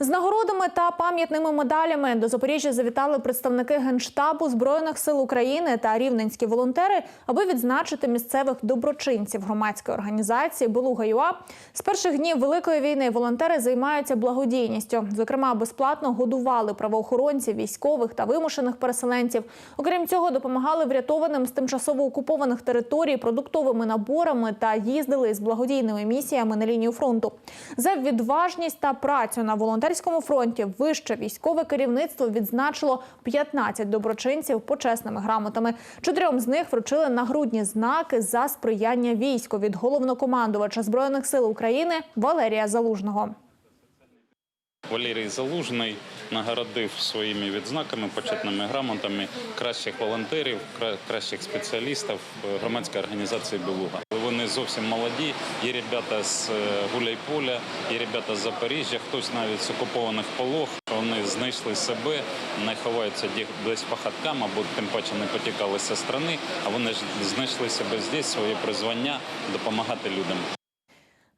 З нагородами та пам'ятними медалями до Запоріжжя завітали представники Генштабу Збройних сил України та рівненські волонтери, аби відзначити місцевих доброчинців громадської організації Белуга ЮА. З перших днів великої війни волонтери займаються благодійністю. Зокрема, безплатно годували правоохоронців, військових та вимушених переселенців. Окрім цього, допомагали врятованим з тимчасово окупованих територій продуктовими наборами та їздили з благодійними місіями на лінію фронту. За відважність та працю на волонтерському фронті вище військове керівництво відзначило 15 доброчинців почесними грамотами. Чотирьом з них вручили нагрудні знаки за сприяння війську від головнокомандувача збройних сил України Валерія Залужного. Валерій Залужний нагородив своїми відзнаками, почетними грамотами кращих волонтерів, кращих спеціалістів громадської організації Белуга. Зовсім молоді. Є ребята з е, Гуляйполя, є ребята з Запоріжжя, хтось навіть з окупованих полог. Вони знайшли себе, не ховаються десь по хаткам або тим паче не потікалися з страни, а вони ж знайшли себе здесь, своє призвання допомагати людям.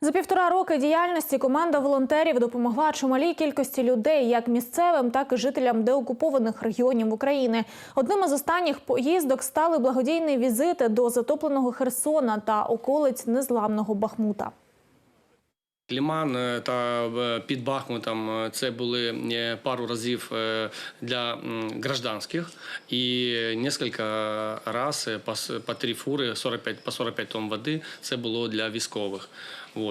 За півтора роки діяльності команда волонтерів допомогла чималій кількості людей, як місцевим, так і жителям деокупованих регіонів України. Одним із останніх поїздок стали благодійні візити до затопленого Херсона та околиць незламного Бахмута. Ліман е, та під Бахмутом е, це були е, пару разів для гражданських і кілька разів по три фури 45, по 45 тонн води це було для військових.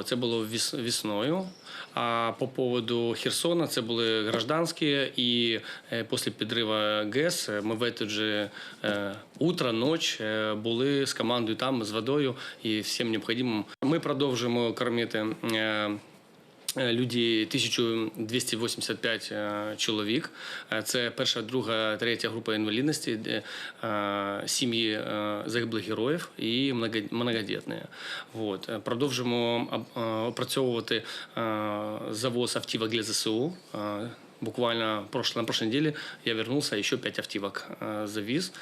Це було віс- весною. А по поводу Херсона це були гражданські, і е, після підриву ГЕС ми в це же е, утро, ніч е, були з командою там, з водою і всім необхідним. Ми продовжуємо кормити. Е, Людей 1285 е, чоловік. Е, Це перша, друга, третя група інвалідності, сім'ї загиблих героїв і многодітні. От. Продовжуємо об- е, опрацьовувати завоз автівок для ЗСУ. Буквально на прошлой неделе я вернулся, еще пять автівок завіз.